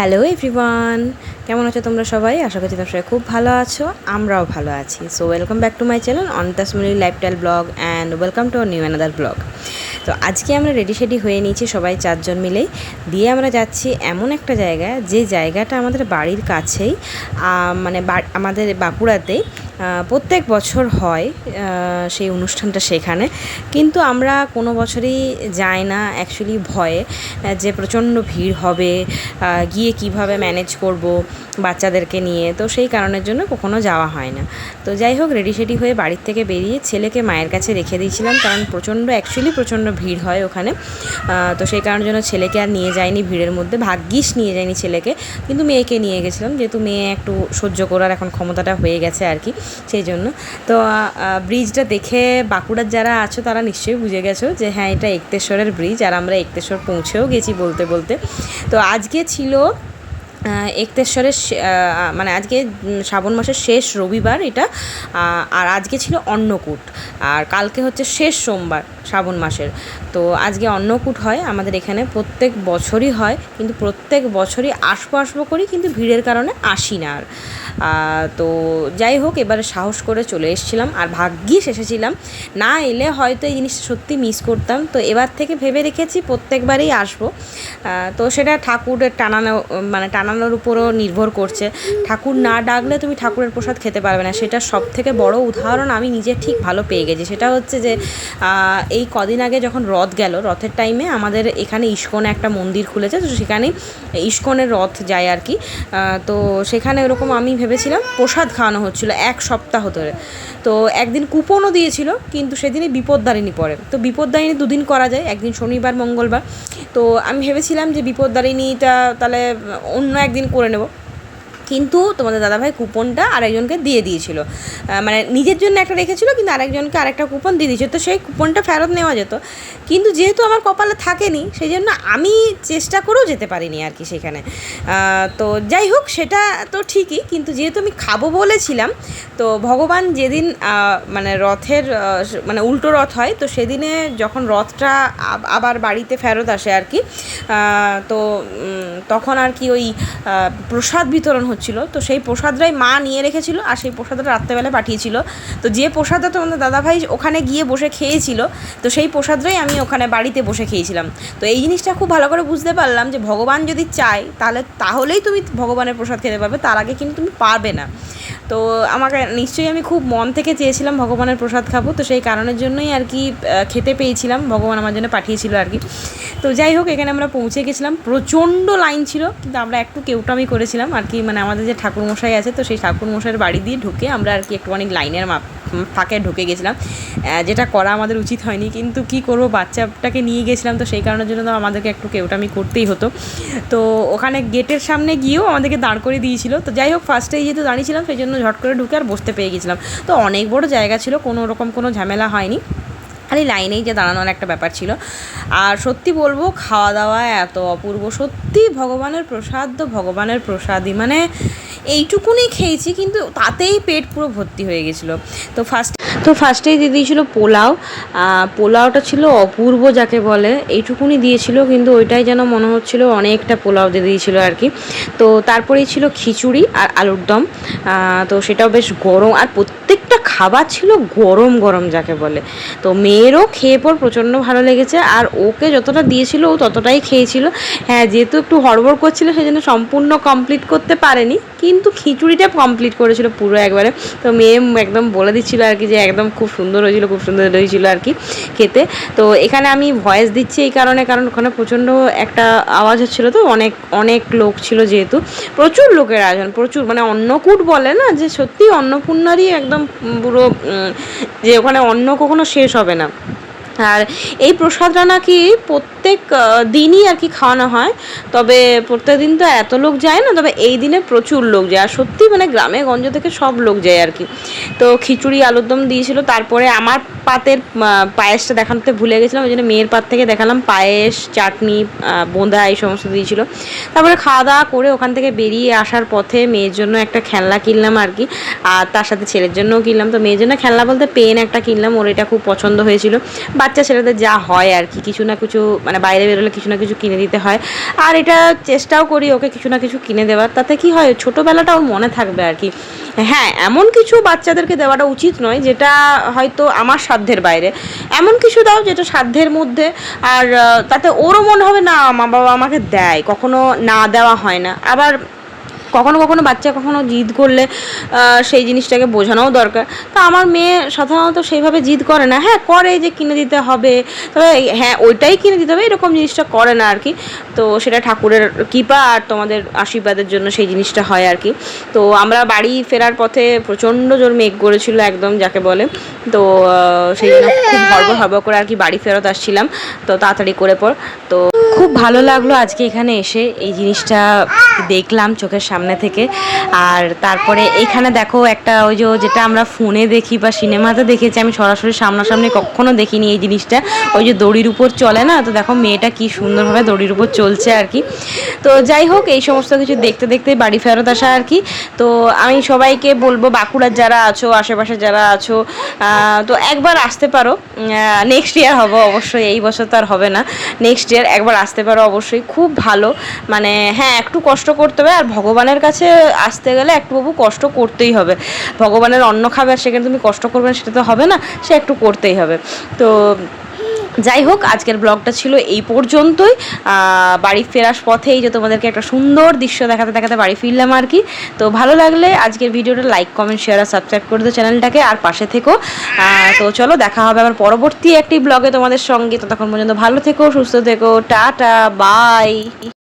Hello everyone কেমন আছো তোমরা সবাই? আশা করছি তোমরা সবাই খুব ভালো আছো আমরাও ভালো আছি। So welcome back to my channel অন্তাসমলি lifestyle blog and welcome to new another blog তো আজকে আমরা রেডি সেডি হয়ে নিয়েছি সবাই চারজন মিলেই। দিয়ে আমরা যাচ্ছি এমন একটা জায়গা যে জায়গাটা আমাদের বাড়ির কাছেই মানে আমাদের বাঁকুড়াতে আহ, প্রত্যেক বছর হয় সেই অনুষ্ঠানটা সেখানে। কিন্তু আমরা কোনো বছরই যাই না অ্যাকচুয়ালি ভয়ে, যে প্রচণ্ড ভিড় হবে গিয়ে কীভাবে ম্যানেজ করব বাচ্চাদেরকে নিয়ে, তো সেই কারণের জন্য কখনো যাওয়া হয় না। তো যাই হোক রেডি সেডি হয়ে বাড়ির থেকে বেরিয়ে ছেলেকে মায়ের কাছে রেখে দিয়েছিলাম, কারণ প্রচণ্ড অ্যাকচুয়ালি প্রচণ্ড ভিড় হয় ওখানে। তো সেই কারণের জন্য ছেলেকে আর নিয়ে যায়নি ভিড়ের মধ্যে। ভাগ্যিস নিয়ে যায়নি ছেলেকে, কিন্তু মেয়েকে নিয়ে গেছিলাম, যেহেতু মেয়ে একটু সহ্য করার এখন ক্ষমতাটা হয়ে গেছে আর কি। সেই জন্য। তো ব্রিজটা দেখে বাঁকুড়ার যারা আছো তারা নিশ্চয়ই বুঝে গেছো যে হ্যাঁ এটা একতেশ্বরের ব্রিজ আর আমরা একতেশ্বর পৌঁছেও গেছি বলতে বলতে। তো, আজকে ছিল একতেশ্বরের মানে আজকে শ্রাবণ মাসের শেষ রবিবার এটা আর আজকে ছিল অন্নকূট। আর কালকে হচ্ছে শেষ সোমবার শ্রাবণ মাসের। তো, আজকে অন্নকূট হয়, আমাদের এখানে প্রত্যেক বছরই হয়, কিন্তু প্রত্যেক বছরই আসব আসব করি, কিন্তু ভিড়ের কারণে আসি না আর। তো যাই হোক, এবারে সাহস করে চলে এসেছিলাম আর ভাগ্যিস এসেছিলাম। না এলে হয়তো এই জিনিসটা সত্যি মিস করতাম। তো এবার থেকে ভেবে রেখেছি প্রত্যেকবারই আসব। তো সেটা ঠাকুরের টানানো মানে টানানোর উপরও নির্ভর করছে। ঠাকুর না ডাকলে তুমি ঠাকুরের প্রসাদ খেতে পারবে না। সেটা সব থেকে বড় উদাহরণ আমি নিজে ঠিক ভালো পেয়ে গেছি। সেটা হচ্ছে যে এই কদিন আগে যখন রথ গেল, রথের টাইমে আমাদের এখানে ইস্কনে একটা মন্দির খুলেছে। তো সেখানে ইস্কনের রথ যায় আর কি। তো সেখানে ওরকম আমি ভেবেছিলাম প্রসাদ খাওয়ানো হচ্ছিল এক সপ্তাহ ধরে। তো একদিন কুপনও দিয়েছিল, কিন্তু সেদিনই বিপদদারিণী পড়ে। তো বিপদদারিণী দুদিন করা যায়, একদিন শনিবার, মঙ্গলবার। তো আমি ভেবেছিলাম যে বিপদদারিণীটা তাহলে অন্য একদিন করে নেব। কিন্তু তোমাদের দাদাভাই কুপনটা আরেকজনকে দিয়ে দিয়েছিল। মানে নিজের জন্য একটা রেখেছিল, কিন্তু আরেকজনকে আরেকটা কুপন দিয়ে দিয়েছিল। তো সেই কুপনটা ফেরত নেওয়া যেত। কিন্তু যেহেতু আমার কপালে থাকেনি সেই জন্য আমি চেষ্টা করেও যেতে পারিনি আর কি সেখানে। তো যাই হোক, সেটা তো ঠিকই, কিন্তু যেহেতু আমি খাব বলেছিলাম, তো ভগবান যেদিন মানে রথের মানে উল্টো রথ হয়, তো সেদিনে যখন রথটা আবার বাড়িতে ফেরত আসে আর কি তো তখন আর কি ওই প্রসাদ বিতরণ হচ্ছিল তো সেই প্রসাদটাই মা নিয়ে রেখেছিল আর সেই প্রসাদটা রাত্রেবেলা পাঠিয়েছিল। তো যে প্রসাদটা তোমাদের দাদাভাই ওখানে গিয়ে বসে খেয়েছিল, তো সেই প্রসাদটাই আমি ওখানে বাড়িতে বসে খেয়েছিলাম। তো এই জিনিসটা খুব ভালো করে বুঝতে পারলাম যে ভগবান যদি চায়, তাহলে, তাহলেই তুমি ভগবানের প্রসাদ খেতে পারবে, তার আগে কিন্তু তুমি পারবে না। তো আমাকে নিশ্চয়ই আমি খুব মন থেকে চেয়েছিলাম ভগবানের প্রসাদ খাব, তো সেই কারণের জন্যই আর কি খেতে পেয়েছিলাম। ভগবান আমার জন্য পাঠিয়েছিল আর কি। তো যাই হোক, এখানে আমরা পৌঁছে গেছিলাম। প্রচণ্ড লাইন ছিল, কিন্তু আমরা একটু কেউটা আমি করেছিলাম আর কি মানে আমাদের যে ঠাকুরমশাই আছে, তো সেই ঠাকুরমশাইয়ের বাড়ি দিয়ে ঢুকে আমরা আর কি একটু অনেক লাইনের মাপ ফাঁকে ঢুকে গেছিলাম। যেটা করা আমাদের উচিত হয়নি, কিন্তু কি করব, বাচ্চাটাকে নিয়ে গেছিলাম তো সেই কারণের জন্য তো আমাদেরকে একটু কেউটামি করতেই হতো। তো ওখানে গেটের সামনে গিয়েও আমাদেরকে দাঁড় করে দিয়েছিল। তো যাই হোক ফার্স্টেই যেহেতু দাঁড়িয়েছিলাম, সেই জন্য ঝট করে ঢুকে আর বসতে পেয়ে গেছিলাম। তো অনেক বড় জায়গা ছিল, কোনো রকম কোনো ঝামেলা হয়নি। খালি লাইনেই যে দাঁড়ানোর একটা ব্যাপার ছিল। আর সত্যি বলব, খাওয়া দাওয়া এত অপূর্ব। সত্যি ভগবানের প্রসাদ তো ভগবানের প্রসাদই। মানে এইটুকুনি খেয়েছি, কিন্তু তাতেই পেট পুরো ভর্তি হয়ে গেছিল। তো ফার্স্ট তো ফার্স্টেই দিয়ে দিয়েছিলো পোলাও। পোলাওটা ছিল অপূর্ব যাকে বলে। এইটুকুনি দিয়েছিল, কিন্তু ওইটাই যেন মনে হচ্ছিল অনেকটা পোলাও দিয়ে দিয়েছিল আর কি। তো তারপরেই ছিল খিচুড়ি আর আলুর দম। তো সেটাও বেশ গরম। আর খাবার ছিল গরম গরম যাকে বলে। তো মেয়েরও খেয়ে পর প্রচণ্ড ভালো লেগেছে আর ওকে যতটা দিয়েছিল ও ততটাই খেয়েছিল। হ্যাঁ যেহেতু একটু হড়বড় করছিল সেই জন্য সম্পূর্ণ কমপ্লিট করতে পারেনি। কিন্তু খিচুড়িটা কমপ্লিট করেছিল পুরো একবারে। তো মেয়ে একদম বলে দিচ্ছিল আর কি যে একদম খুব সুন্দর হয়েছিল, খুব সুন্দর হয়েছিল আর কি খেতে। তো এখানে আমি ভয়েস দিচ্ছি এই কারণে, কারণ ওখানে প্রচণ্ড একটা আওয়াজ হচ্ছিল তো, অনেক অনেক লোক ছিল যেহেতু। প্রচুর লোকের আয়োজন, প্রচুর মানে অন্নকূট বলে না যে সত্যি অন্নপূর্ণারই একদম পুরো যে ওখানে অন্য কখনো শেষ হবে না। আর এই প্রসাদটা নাকি প্রত্যেক দিনই আর কি খাওয়ানো হয়, তবে প্রত্যেক দিন তো এত লোক যায় না, তবে এই দিনে প্রচুর লোক যায়। আর সত্যি মানে গ্রামে গঞ্জ থেকে সব লোক যায় আর কি। তো খিচুড়ি আলুর দম দিয়েছিল, তারপরে আমার পাতের পায়েসটা দেখাতে ভুলে গেছিলাম, ওই জন্য মেয়ের পাত থেকে দেখালাম, পায়েস, চাটনি বোঁদা, এই সমস্ত দিয়েছিল। তারপরে খাওয়া দাওয়া করে ওখান থেকে বেরিয়ে আসার পথে মেয়ের জন্য একটা খেলনা কিনলাম আর কি, আর তার সাথে ছেলের জন্যও কিনলাম। তো মেয়ের জন্য খেলনা বলতে পেন একটা কিনলাম, ওর এটা খুব পছন্দ হয়েছিল। বাচ্চা ছেলেদের যা হয় আর কি, কিছু না কিছু মানে বাইরে বেরোলে কিছু না কিছু কিনে দিতে হয়। আর এটা চেষ্টাও করি ওকে কিছু না কিছু কিনে দেওয়ার, তাতে কি হয়, ছোটোবেলাটা ওর মনে থাকবে আর কি। হ্যাঁ এমন কিছু বাচ্চাদেরকে দেওয়াটা উচিত নয়, যেটা হয়তো আমার সাধ্যের বাইরে। এমন কিছু দাও যেটা সাধ্যের মধ্যে, আর তাতে ওরও মনে হবে, না, মা বাবা আমাকে দেয়। কখনো না দেওয়া হয় না। আবার কখনো কখনো বাচ্চা কখনো জিদ করলে সেই জিনিসটাকে বোঝানোও দরকার। তো আমার মেয়ে সাধারণত সেইভাবে জিদ করে না। হ্যাঁ করে যে কিনে দিতে হবে, তবে হ্যাঁ ওইটাই কিনে দিতে হবে, এরকম জিনিসটা করে না আর কি তো সেটা ঠাকুরের কৃপা আর তোমাদের আশীর্বাদের জন্য সেই জিনিসটা হয় আর কি তো আমরা বাড়ি ফেরার পথে প্রচণ্ড জোর মেঘ করেছিল একদম, যাকে বলে। তো সেই জন্য খুব হড়বড় হড়বড় করে আর কি বাড়ি ফেরত আসছিলাম। তো তাড়াতাড়ি করে পর। তো খুব ভালো লাগল আজকে এখানে এসে এই জিনিসটা দেখলাম, চোখের সামনে। থেকে। আর তারপরে এখানে দেখো একটা ওই যে যেটা আমরা ফোনে দেখি বা সিনেমাতে দেখেছি, আমি সরাসরি সামনাসামনি কখনো দেখিনি এই জিনিসটা। ওই যে দড়ির উপর চলে না? তো দেখো মেয়েটা কি সুন্দরভাবে দড়ির উপর চলছে আর কি। তো যাই হোক, এই সমস্ত কিছু দেখতে দেখতে বাড়ি ফেরত আসা আর কি। তো আমি সবাইকে বলব, বাঁকুড়ার যারা আছো, আশেপাশে যারা আছো তো একবার আসতে পারো। নেক্সট ইয়ার হবে অবশ্যই, এই বছর তো আর হবে না। নেক্সট ইয়ার একবার আসতে পারো অবশ্যই, খুব ভালো। মানে হ্যাঁ একটু কষ্ট করতে হবে আর ভগবানের কাছে আসতে গেলে একটু বাবু কষ্ট করতেই হবে। ভগবানের অন্ন খাবে আর সেখানে তুমি কষ্ট করবে না, সেটা তো হবে না, সে একটু করতেই হবে। তো যাই হোক, আজকের ব্লগটা ছিল এই পর্যন্তই। বাড়ি ফেরার পথেই যে তোমাদেরকে একটা সুন্দর দৃশ্য দেখাতে দেখাতে বাড়ি ফিরলাম আর কি। তো ভালো লাগলে আজকের ভিডিওটা লাইক কমেন্ট শেয়ার আর সাবস্ক্রাইব করে দিও চ্যানেলটাকে আর পাশে থেকো। তো চলো দেখা হবে আবার পরবর্তী একটি ব্লগে তোমাদের সঙ্গে। ততক্ষণ পর্যন্ত ভালো থেকো, সুস্থ থেকো, টাটা বাই